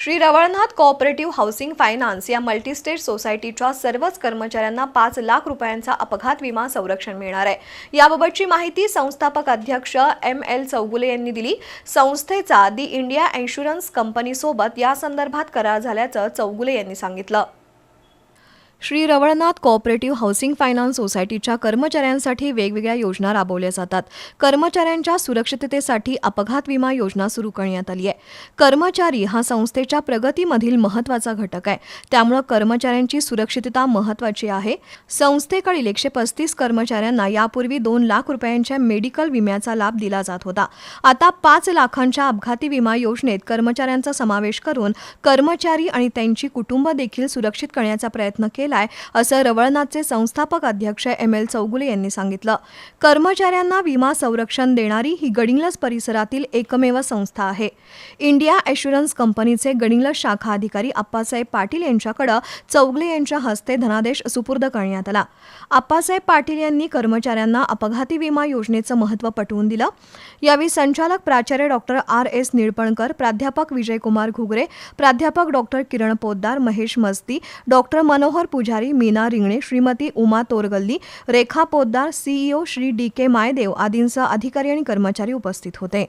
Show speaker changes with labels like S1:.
S1: Shri Ravalnath cooperative housing finance या multistate सोसायटीच्या सर्वच कर्मचाऱ्यांना पाच लाख रुपयांचा अपघात विमा संरक्षण मिळणार आहे. याबाबतची माहिती संस्थापक अध्यक्ष एम एल चौगुले यांनी दिली. संस्थेचा दी इंडिया इन्शुरन्स कंपनीसोबत या संदर्भात करार झाल्याचं चौगुले यांनी सांगितलं. Shri Ravalnath cooperative housing finance सोसायटीच्या कर्मचाऱ्यांसाठी वेगवेगळ्या योजना राबवल्या जातात. कर्मचाऱ्यांच्या सुरक्षिततेसाठी अपघात विमा योजना सुरू करण्यात आली आहे. कर्मचारी हा संस्थेच्या प्रगतीमधील महत्त्वाचा घटक आहे. त्यामुळं कर्मचाऱ्यांची सुरक्षितता महत्त्वाची आहे. संस्थेकडील एकशे पस्तीस कर्मचाऱ्यांना यापूर्वी दोन लाख रुपयांच्या मेडिकल विम्याचा लाभ दिला जात होता. आता पाच लाखांच्या अपघाती विमा योजनेत कर्मचाऱ्यांचा समावेश करून कर्मचारी आणि त्यांची कुटुंब देखील सुरक्षित करण्याचा प्रयत्न केला केलाय असं रवळनाथचे संस्थापक अध्यक्ष एम एल चौगुले यांनी सांगितलं. कर्मचाऱ्यांना विमा संरक्षण देणारी ही गडिंग्लज परिसरातील एकमेव संस्था आहे. इंडिया ॲश्युरन्स कंपनीचे गडिंग्लज शाखा अधिकारी आप्पासाहेब पाटील यांच्याकडे चौगले यांच्या हस्ते धनादेश सुपूर्द करण्यात आला. आप्पासाहेब पाटील यांनी कर्मचाऱ्यांना अपघाती विमा योजनेचं महत्त्व पटवून दिलं. यावेळी संचालक प्राचार्य डॉक्टर आर एस निळपणकर प्राध्यापक विजयकुमार घुगरे प्राध्यापक डॉक्टर किरण पोद्दार महेश मस्ती doctor Manohar Pujari Meena Ringane Shrimati Uma Toragalli Rekha Poddar CEO Shri D K Maydeo आदींसह अधिकारी आणि कर्मचारी उपस्थित होते.